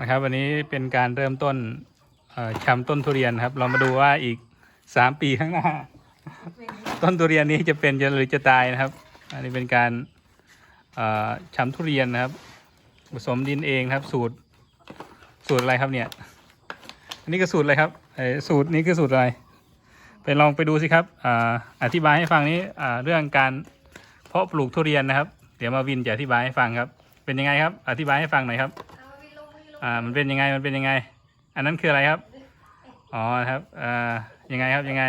นะครับ วันนี้เป็นการเริ่มต้นเอ่อชำต้นทุเรียนครับ เรามาดูว่าอีกสามปีข้างหน้า ต้นทุเรียนนี้จะเป็นจะหรือจะตายนะครับ อันนี้เป็นการเอ่อชำทุเรียนนะครับ ผสมดินเองครับ สูตรสูตรอะไรครับเนี่ย อันนี้ก็สูตรอะไรครับสูตรนี้คือสูตรอะไรไปลองไปดูสิครับออธิบายให้ฟังนี้เรื่องการเพาะปลูกทุเรียนนะครับ เดี๋ยวมาวินจะอธิบายให้ฟังครับ เป็นยังไงครับ อธิบายให้ฟังหน่อยครับ อ่ามันเป็นยังไงมันเป็นยังไง อันนั้นคืออะไรครับอ๋อครับอ่ายังไงครับยังไง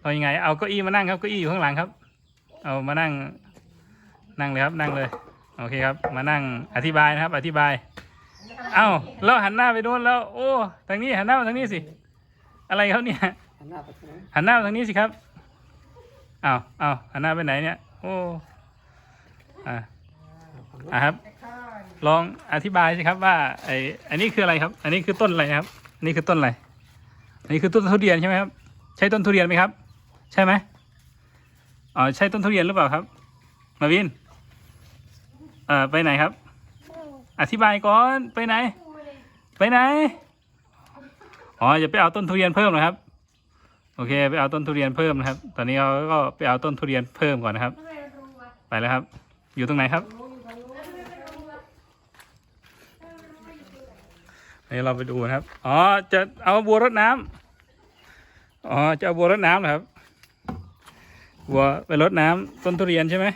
เอายังไง เอาเก้าอี้มานั่งครับเก้าอี้อยู่ข้างหลังครับ เอามานั่งนั่งเลยครับนั่งเลยโอเคครับ มานั่งอธิบายนะครับ อธิบาย เอ้าแล้วหันหน้าไปโน้นแล้ว โอ้ทางนี้หันหน้ามาทางนี้สิ อะไรครับเนี่ยหันหน้าไปทางไหนหันหน้ามาทางนี้สิครับอ้าวอ้าวหันหน้าไปไหนเนี่ย โอ้อ่าอะครับ ลองอธิบายสิครับว่าไออันนี้คืออะไรครับ อันนี้คือต้นอะไรครับอันนี้คือต้นอะไรอันนี้คือต้นทุเรียนใช่ไหมครับ ใช่ต้นทุเรียนไหมครับ ใช่ไหมอ๋อใช่ต้นทุเรียนหรือเปล่าครับ มาวินเอ่อไปไหนครับ อธิบายก่อนไปไหน ไปไหนอ๋ออย่าไปเอาต้นทุเรียนเพิ่มนะครับ โอเค ไปเอาต้นทุเรียนเพิ่มนะครับ ตอนนี้เราก็ไปเอาต้นทุเรียนเพิ่มก่อนนะครับ ไปแล้วครับ อยู่ตรงไหนครับ นี่เราไปดูนะครับ อ๋อ จะเอาบัวรดน้ำอ๋อ จะเอาบัวรดน้ำเหรอครับ บัวไปรดน้ำต้นทุเรียนใช่ไหม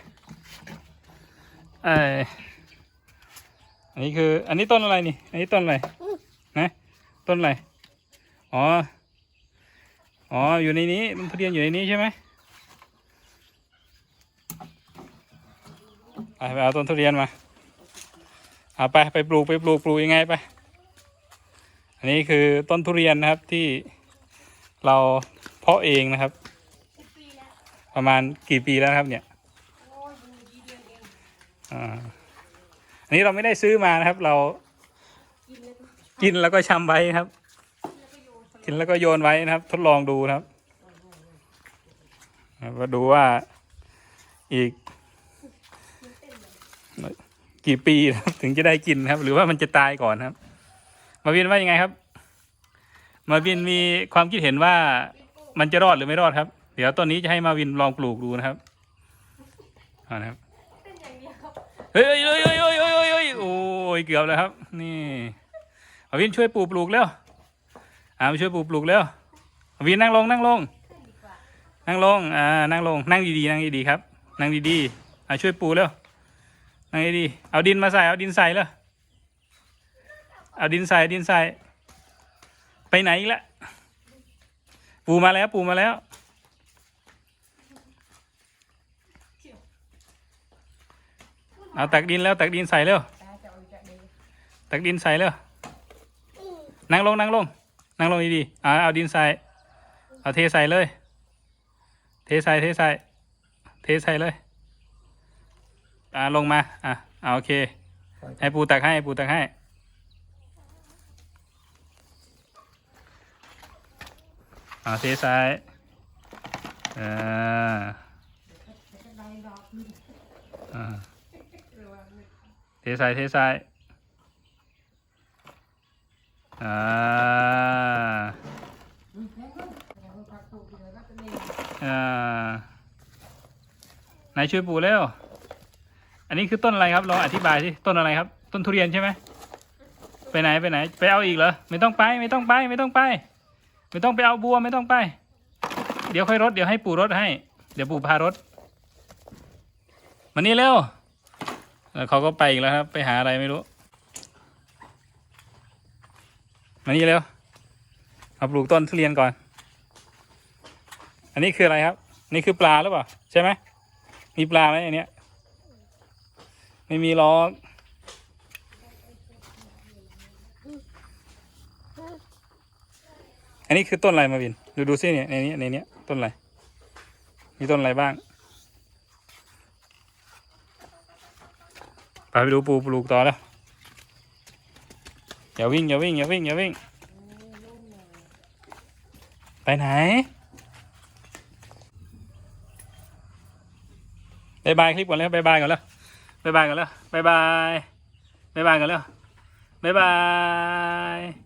ไอออันนี้คือ อันนี้ต้นอะไรนี่ อันนี้ต้นอะไร นะ ต้นอะไร อ๋อ อ๋อ อยู่ในนี้ต้นทุเรียนอยู่ในนี้ใช่ไหมไปไปเอาต้นทุเรียนมา เอาไปไปปลูกไปปลูกปลูกยังไงไป อันนี้คือต้นทุเรียนนะครับที่เราเพาะเองนะครับ ประมาณกี่ปีแล้วครับเนี่ยอ่าอันนี้เราไม่ได้ซื้อมานะครับ เรากินแล้วก็ชำไว้ครับ กินแล้วก็โยนไว้นะครับ ทดลองดูนะครับมาดูว่าอีก กี่ปีนะครับถึงจะได้กินครับ หรือว่ามันจะตายก่อนครับ มาวินว่ายังไงครับ มาวินมีความคิดเห็นว่ามันจะรอดหรือไม่รอดครับ เดี๋ยวต้นนี้จะให้มาวินลองปลูกดูนะครับเอานะครับเฮ้ยเฮ้ยเฮ้ยเฮ้ยเฮ้ยเฮ้ยเฮ้ยโอ้ยเกือบแล้วครับ นี่มาวินช่วยปลูกปลูกแล้วอ่ามาช่วยปลูกปลูกแล้ววีนั่งลงนั่งลง นั่งลงอ่านั่งลงนั่งดีๆนั่งดีๆครับ นั่งดีๆอ่าช่วยปูแล้วนั่งดีๆเอาดินมาใส่เอาดินใส่แล้ว เอาดินใส่ดินใส่ไปไหนอีกละปูมาแล้วปูมาแล้ว เอาตักดินแล้วตักดินใส่แล้วตักดินใส่แล้วนั่งลงนั่งลงนั่งลงดีๆอ่าเอาดินใส่เอาเทใส่เลย เทใส่เทใส่เทใส่เลยอ่าลงมาอะเอาโอเค ให้ปูตักให้ให้ปูตักให้ อาเทใส่อ่าอ่าเทใส่เทใส่อ่าอ่านายช่วยปู่เร็วอันนี้คือต้นอะไรครับลองอธิบายสิต้นอะไรครับ ต้นทุเรียนใช่ไหมไปไหนไปไหน ไปเอาอีกเหรอไม่ต้องไปไม่ต้องไปไม่ต้องไป ไม่ต้องไปเอาบัวไม่ต้องไป เดี๋ยวค่อยรถเดี๋ยวให้ปู่รถให้ เดี๋ยวปู่พารถมานี่เร็วแล้วเขาก็ไปอีกแล้วครับ ไปหาอะไรไม่รู้มานี่เร็วเอาปลูกต้นทุเรียนก่อน อันนี้คืออะไรครับ นี่คือปลาหรือเปล่า ใช่ไหมมีปลาไหมอันเนี้ย ไม่มีหรอ อันนี้คือต้นอะไรมาวิน ดูดูซิเนี่ยในนี้ในนี้ต้นอะไร มีต้นอะไรบ้างไปไปดูปูปลูกต่อแล้วอย่าวิ่งอย่าวิ่งอย่าวิ่งอย่าวิ่ง ไปไหนบายบายคลิปก่อนแล้วบายบายก่อนแล้วบายบายก่อนแล้วบายบายบายบายก่อนแล้วบายบาย